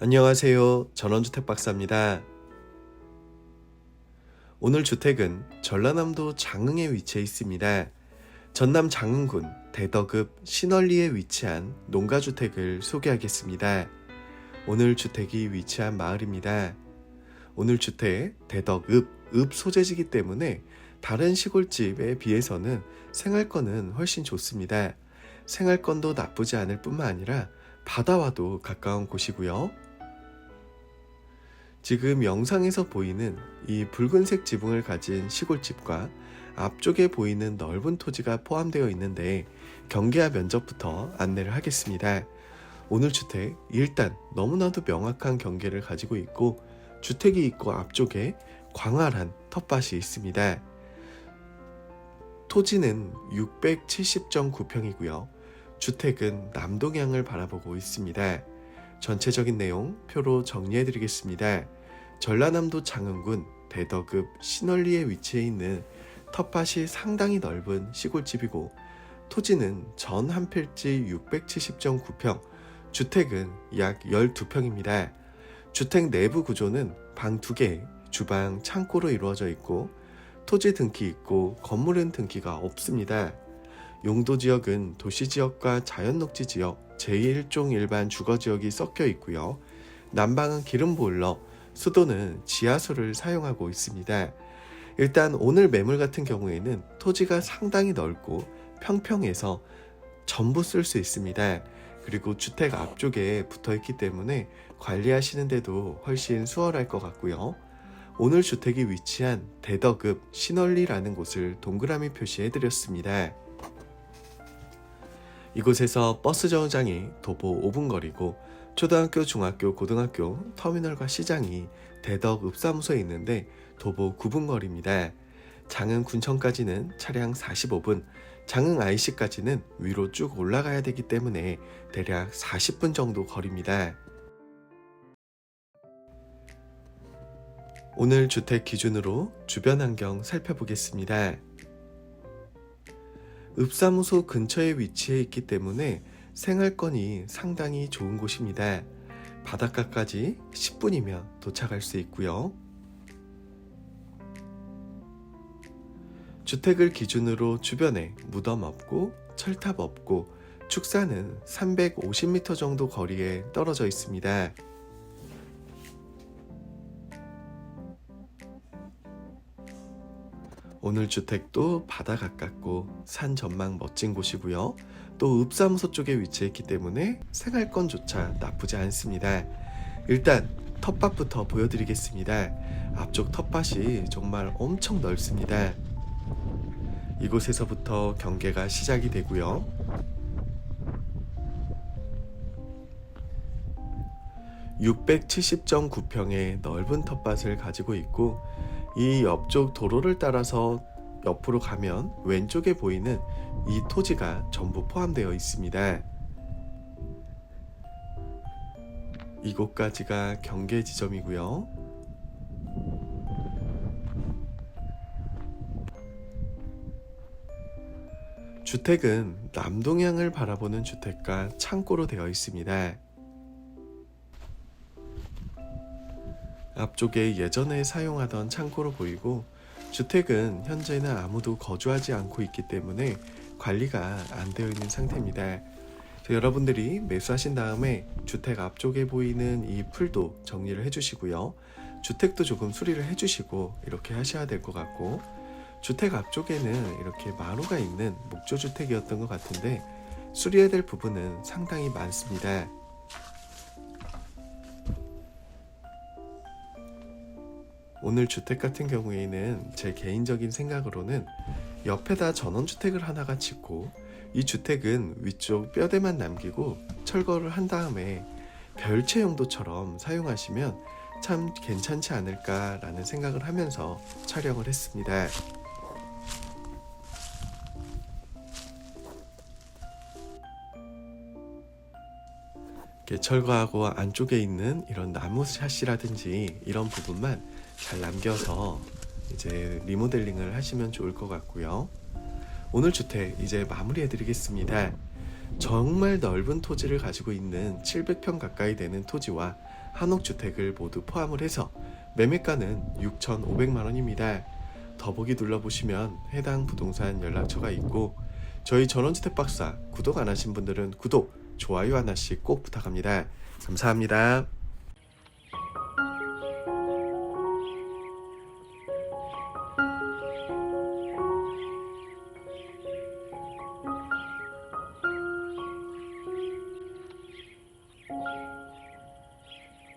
안녕하세요. 전원주택 박사입니다. 오늘 주택은 전라남도 장흥에 위치해 있습니다. 전남 장흥군 대덕읍 신월리에 위치한 농가주택을 소개하겠습니다. 오늘 주택이 위치한 마을입니다. 오늘 주택 대덕읍 읍 소재지기 때문에 다른 시골집에 비해서는 생활권은 훨씬 좋습니다. 생활권도 나쁘지 않을 뿐만 아니라 바다와도 가까운 곳이고요. 지금 영상에서 보이는 이 붉은색 지붕을 가진 시골집과 앞쪽에 보이는 넓은 토지가 포함되어 있는데 경계와 면적부터 안내를 하겠습니다. 오늘 주택 일단 너무나도 명확한 경계를 가지고 있고 주택이 있고 앞쪽에 광활한 텃밭이 있습니다. 토지는 670.9평이고요. 주택은 남동향을 바라보고 있습니다. 전체적인 내용 표로 정리해 드리겠습니다. 전라남도 장흥군 대덕읍 신월리에 위치해 있는 텃밭이 상당히 넓은 시골집이고 토지는 전 한 필지 670.9평, 주택은 약 12평입니다. 주택 내부 구조는 방 2개, 주방, 창고로 이루어져 있고 토지 등기 있고 건물은 등기가 없습니다. 용도 지역은 도시 지역과 자연 녹지 지역, 제1종 일반 주거 지역이 섞여 있고요. 난방은 기름 보일러, 수도는 지하수를 사용하고 있습니다. 일단 오늘 매물 같은 경우에는 토지가 상당히 넓고 평평해서 전부 쓸 수 있습니다. 그리고 주택 앞쪽에 붙어 있기 때문에 관리하시는데도 훨씬 수월할 것 같고요. 오늘 주택이 위치한 대덕읍 신월리라는 곳을 동그라미 표시해 드렸습니다. 이곳에서 버스 정류장이 도보 5분 거리고 초등학교, 중학교, 고등학교, 터미널과 시장이 대덕 읍사무소에 있는데 도보 9분 거리입니다. 장흥 군청까지는 차량 45분, 장흥 IC까지는 위로 쭉 올라가야 되기 때문에 대략 40분 정도 거리입니다. 오늘 주택 기준으로 주변 환경 살펴보겠습니다. 읍사무소 근처에 위치해 있기 때문에 생활권이 상당히 좋은 곳입니다. 바닷가까지 10분이면 도착할 수 있고요. 주택을 기준으로 주변에 무덤 없고 철탑 없고 축사는 350m 정도 거리에 떨어져 있습니다. 오늘 주택도 바다 가깝고 산 전망 멋진 곳이고요. 또 읍사무소 쪽에 위치했기 때문에 생활권조차 나쁘지 않습니다. 일단 텃밭부터 보여드리겠습니다. 앞쪽 텃밭이 정말 엄청 넓습니다. 이곳에서부터 경계가 시작이 되고요. (670.9평의) 넓은 텃밭을 가지고 있고 이 옆쪽 도로를 따라서 옆으로 가면 왼쪽에 보이는 이 토지가 전부 포함되어 있습니다. 이곳까지가 경계 지점이고요. 주택은 남동향을 바라보는 주택과 창고로 되어 있습니다. 앞쪽에 예전에 사용하던 창고로 보이고 주택은 현재는 아무도 거주하지 않고 있기 때문에 관리가 안 되어 있는 상태입니다. 여러분들이 매수하신 다음에 주택 앞쪽에 보이는 이 풀도 정리를 해주시고요. 주택도 조금 수리를 해주시고 이렇게 하셔야 될 것 같고 주택 앞쪽에는 이렇게 마루가 있는 목조 주택이었던 것 같은데 수리해야 될 부분은 상당히 많습니다. 오늘 주택 같은 경우에는 제 개인적인 생각으로는 옆에다 전원주택을 하나가 짓고 이 주택은 위쪽 뼈대만 남기고 철거를 한 다음에 별채 용도처럼 사용하시면 참 괜찮지 않을까라는 생각을 하면서 촬영을 했습니다. 철거하고 안쪽에 있는 이런 나무 샷이라든지 이런 부분만 잘 남겨서 이제 리모델링을 하시면 좋을 것 같고요. 오늘 주택 이제 마무리해 드리겠습니다. 정말 넓은 토지를 가지고 있는 700평 가까이 되는 토지와 한옥 주택을 모두 포함을 해서 매매가는 6,500만 원입니다. 더보기 눌러보시면 해당 부동산 연락처가 있고 저희 전원주택 박사 구독 안 하신 분들은 구독, 좋아요 하나씩 꼭 부탁합니다. 감사합니다.